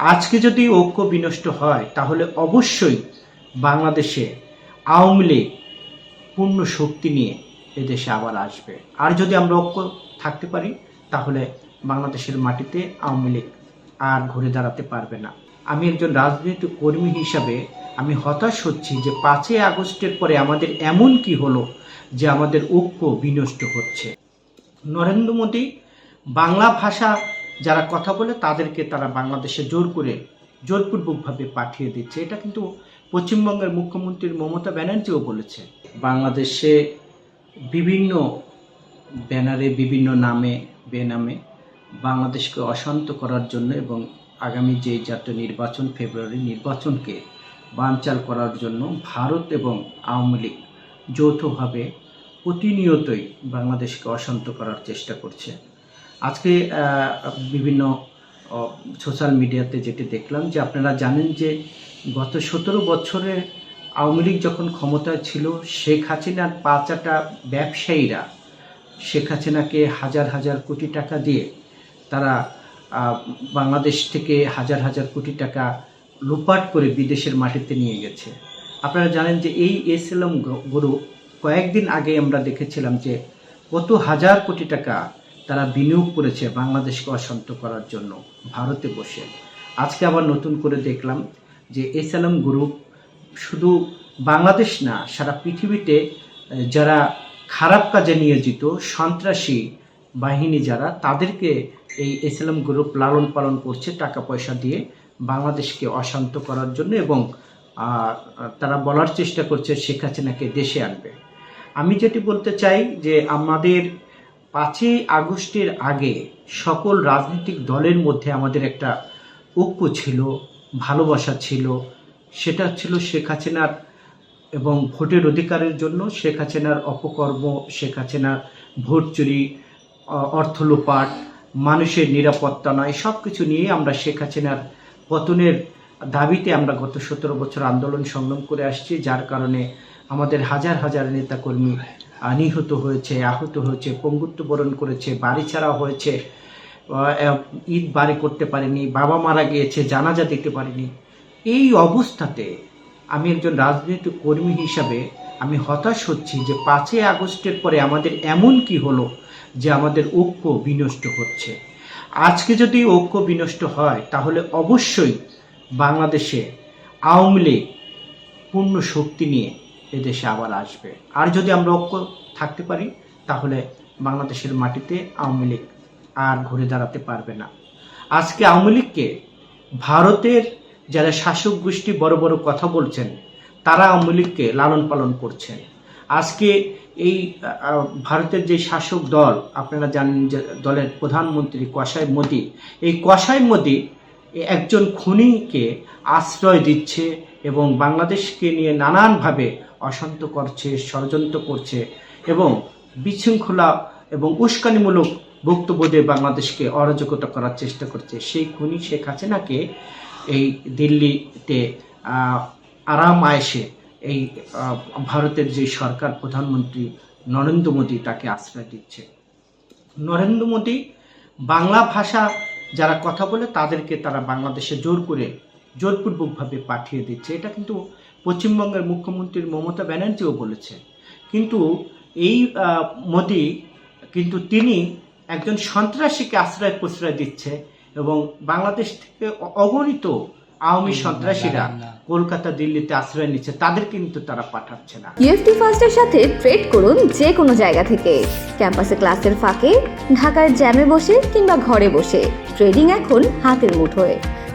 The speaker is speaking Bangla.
আজকে যদি ঐক্য বিনষ্ট হয়, তাহলে অবশ্যই বাংলাদেশে আওয়ামী লীগ পূর্ণ শক্তি নিয়ে এদেশে আবার আসবে। আর যদি আমরা ঐক্য থাকতে পারি, তাহলে বাংলাদেশের মাটিতে আওয়ামী লীগ আর ঘুরে দাঁড়াতে পারবে না। আমি একজন রাজনৈতিক কর্মী হিসাবে আমি হতাশ হচ্ছি যে পাঁচই আগস্টের পরে আমাদের এমন কি হলো যে আমাদের ঐক্য বিনষ্ট হচ্ছে। নরেন্দ্র মোদী বাংলা ভাষা যারা কথা বলে তাদেরকে তারা বাংলাদেশে জোর করে জোরপূর্বকভাবে পাঠিয়ে দিচ্ছে। এটা কিন্তু পশ্চিমবঙ্গের মুখ্যমন্ত্রী মমতা ব্যানার্জিও বলেছে। বাংলাদেশে বিভিন্ন ব্যানারে, বিভিন্ন নামে, বেনামে বাংলাদেশকে অশান্ত করার জন্য এবং আগামী যে জাতীয় নির্বাচন, ফেব্রুয়ারি নির্বাচনকে বানচাল করার জন্য ভারত এবং আওয়ামী লীগ যৌথভাবে প্রতিনিয়তই বাংলাদেশকে অশান্ত করার চেষ্টা করছে। আজকে বিভিন্ন সোশ্যাল মিডিয়াতে যেটি দেখলাম যে আপনারা জানেন যে গত সতেরো বছরে আওয়ামী লীগ যখন ক্ষমতায় ছিল, শেখ হাসিনার পাঁচাটা ব্যবসায়ীরা, শেখ হাসিনাকে হাজার হাজার কোটি টাকা দিয়ে তারা বাংলাদেশ থেকে হাজার হাজার কোটি টাকা লুপাট করে বিদেশের মাটিতে নিয়ে গেছে। আপনারা জানেন যে এই এসএলএম গ্রুপ কয়েকদিন আগে আমরা দেখেছিলাম যে কত হাজার কোটি টাকা তারা বিনিয়োগ করেছে বাংলাদেশকে অশান্ত করার জন্য ভারতে বসে। আজকে আবার নতুন করে দেখলাম যে এস এসএলএম গ্রুপ শুধু বাংলাদেশ না, সারা পৃথিবীতে যারা খারাপ কাজে নিয়োজিত, সন্ত্রাসী বাহিনী যারা, তাদেরকে এই এসএলএম গ্রুপ লালন পালন করছে টাকা পয়সা দিয়ে বাংলাদেশকে অশান্ত করার জন্য এবং তারা বলার চেষ্টা করছে শেখ হাসিনাকে দেশে আনবে। আমি যেটি বলতে চাই যে আমাদের পাঁচই আগস্টের আগে সকল রাজনৈতিক দলের মধ্যে আমাদের একটা ঐক্য ছিল, ভালোবাসা ছিল। সেটা ছিল শেখ হাসিনার এবং ভোটের অধিকারের জন্য শেখ হাসিনার অপকর্ম, শেখ হাসিনার ভোট চুরি, অ- অর্থ লোপাট মানুষের নিরাপত্তা নয় সব কিছু নিয়ে আমরা শেখ হাসিনার পতনের দাবিতে আমরা গত সতেরো বছর আন্দোলন সংগ্রাম করে আসছি, যার কারণে আমাদের হাজার হাজার নেতাকর্মী নিহত হয়েছে, আহত হয়েছে পঙ্গুত্ব বরণ করেছে, বাড়ি ছাড়া হয়েছে ঈদ বাড়ি করতে পারেনি, বাবা মারা গিয়েছে, জানাজা দিতে পারেনি। এই অবস্থাতে আমি একজন রাজনৈতিক কর্মী হিসাবে আমি হতাশ হচ্ছি যে পাঁচই আগস্টের পরে আমাদের এমন কি হলো যে আমাদের ঐক্য বিনষ্ট হচ্ছে। আজকে যদি ঐক্য বিনষ্ট হয়, তাহলে অবশ্যই বাংলাদেশে আওয়ামী লীগ পূর্ণ শক্তি নিয়ে এদেশে আবার আসবে। আর যদি আমরা ঐক্য থাকতে পারি, তাহলে বাংলাদেশের মাটিতে আওয়ামী লীগ আর ঘুরে দাঁড়াতে পারবে না। আজকে আওয়ামী লীগকে ভারতের যারা শাসক গোষ্ঠী বড় বড় কথা বলছেন, তারা আওয়ামী লীগকে লালন পালন করছেন। আজকে এই ভারতের যে শাসক দল, আপনারা জানেন যে দলের প্রধানমন্ত্রী কসাই মোদী, এই কসাই মোদী একজন খুনিকে আশ্রয় দিচ্ছে এবং বাংলাদেশকে নিয়ে নানানভাবে অশান্ত করছে ষড়যন্ত্র করছে এবং বিশৃঙ্খলা এবং উস্কানিমূলক বক্তব্য দিয়ে বাংলাদেশকে অরাজকতা করার চেষ্টা করছে। সেই খুনি শেখ হাসিনাকে এই দিল্লিতে আরাম আয়েসে এই ভারতের যে সরকার প্রধানমন্ত্রী নরেন্দ্র মোদী তাকে আশ্রয় দিচ্ছে। নরেন্দ্র মোদী বাংলা ভাষা যারা কথা বলে তাদেরকে তারা বাংলাদেশে জোর করে জোরপূর্বকভাবে পাঠিয়ে দিচ্ছে। এটা কিন্তু পশ্চিমবঙ্গের মুখ্যমন্ত্রী মমতা ব্যানার্জিও বলেছে। কিন্তু এই মোদি কিন্তু তিনি একজন সন্ত্রাসীকে আশ্রয় প্রশ্রয় দিচ্ছে এবং বাংলাদেশ থেকে অগণিত আওয়ামী সন্ত্রাসীরা কলকাতা দিল্লিতে আশ্রয় নিচ্ছে তাদের কিন্তু তারা পাঠাচ্ছে না। ইউএফটি ফার্স্টের সাথে ট্রেড করুন যে কোনো জায়গা থেকে। ক্যাম্পাসে ক্লাসের ফাঁকে ঢাকার জ্যামে বসে কিংবা ঘরে বসে। ট্রেডিং এখন হাতের মুঠোয়।